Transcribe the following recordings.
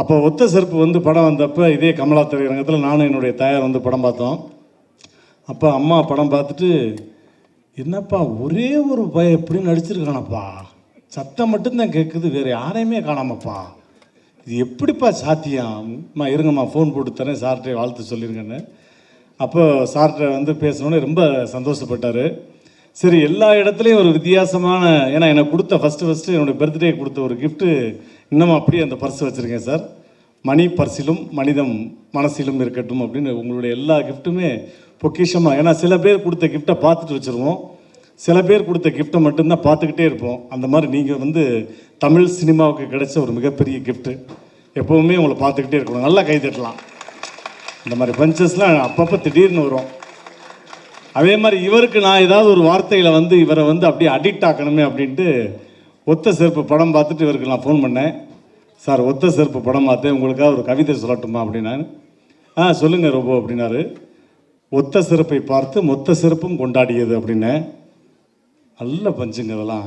அப்போ ஒத்த செருப்பு வந்து படம் வந்தப்போ இதே கமலா திரையரங்கத்தில் நானும் என்னுடைய தாயார் வந்து படம் பார்த்தோம். அப்போ அம்மா படம் பார்த்துட்டு என்னப்பா ஒரே ஒரு பய எப்படி நடிச்சிருக்கானப்பா. சத்தம் மட்டும்தான் கேட்குது வேறு யாரையுமே காணாமப்பா. இது எப்படிப்பா சாத்தியம்மா இருங்கம்மா ஃபோன் போட்டு தரேன் சார்கிட்ட வாழ்த்து சொல்லியிருங்கன்னு அப்போ சார்கிட்ட வந்து பேசினோன்னே ரொம்ப சந்தோஷப்பட்டார். சரி எல்லா இடத்துலையும் ஒரு வித்தியாசமான ஏன்னா எனக்கு கொடுத்த ஃபஸ்ட்டு ஃபஸ்ட்டு என்னுடைய பர்த்டே கொடுத்த ஒரு கிஃப்ட்டு இன்னமும் அப்படியே அந்த பர்ஸ் வச்சுருக்கேன் சார். மணி பர்சிலும் மனிதம் மனசிலும் இருக்கட்டும் அப்படின்னு உங்களுடைய எல்லா கிஃப்ட்டுமே பொக்கிஷமாக ஏன்னா சில பேர் கொடுத்த கிஃப்ட்டை பார்த்துட்டு வச்சுருவோம். சில பேர் கொடுத்த கிஃப்ட்டை மட்டும்தான் பார்த்துக்கிட்டே இருப்போம். அந்த மாதிரி நீங்கள் வந்து தமிழ் சினிமாவுக்கு கிடைச்ச ஒரு மிகப்பெரிய கிஃப்ட்டு எப்போவுமே உங்களை பார்த்துக்கிட்டே இருக்கணும். நல்லா கை தட்டலாம். இந்த மாதிரி பஞ்சஸ்லாம் அப்பப்போ திடீர்னு வரும். அதே மாதிரி இவருக்கு நான் ஏதாவது ஒரு வார்த்தையில் வந்து இவரை வந்து அப்படியே அடிக்ட் ஆக்கணுமே அப்படின்ட்டு ஒத்த செருப்பு படம் பார்த்துட்டு இவருக்கு நான் ஃபோன் பண்ணேன். சார் ஒத்த செருப்பு படம் பார்த்தேன். உங்களுக்காக ஒரு கவிதை சொல்லட்டுமா? அப்படின்னா ஆ சொல்லுங்கள் ரொம்ப அப்படின்னாரு. ஒத்த சிறப்பை பார்த்து மொத்த சிறப்பும் கொண்டாடியது அப்படின்னு நல்ல பஞ்சுங்க அதெல்லாம்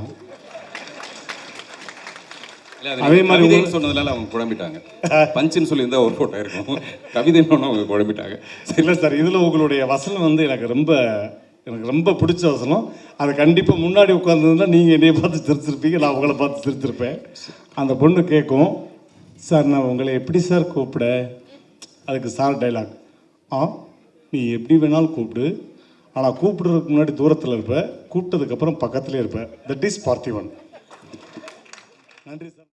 அது மாதிரி சொன்னதுனால அவங்க குழம்பிட்டாங்க பஞ்சுன்னு சொல்லியிருந்தா ஒரு போட்டோ இருக்கும். கவிதைன்னு அவங்க குழம்பிட்டாங்க இல்லை சார் இதில் உங்களுடைய வசனம் வந்து எனக்கு ரொம்ப எனக்கு ரொம்ப பிடிச்ச வசனம். அது கண்டிப்பாக முன்னாடி உட்காந்துருந்தா நீங்கள் என்னைய பார்த்து சிரிச்சிருப்பீங்க நான் உங்களை பார்த்து சிரிச்சிருப்பேன். அந்த பொண்ணு கேட்கும் சார் நான் உங்களை எப்படி சார் கூப்பிட? அதுக்கு சார் டைலாக் ஆ நீ எப்படி வேணாலும் கூப்பிடு. ஆனால் கூப்பிடுறதுக்கு முன்னாடி தூரத்தில் இருப்ப. கூப்பிட்டதுக்கப்புறம் பக்கத்துலேயே இருப்ப. தட் இஸ் பார்த்திவன் நன்றி சார்.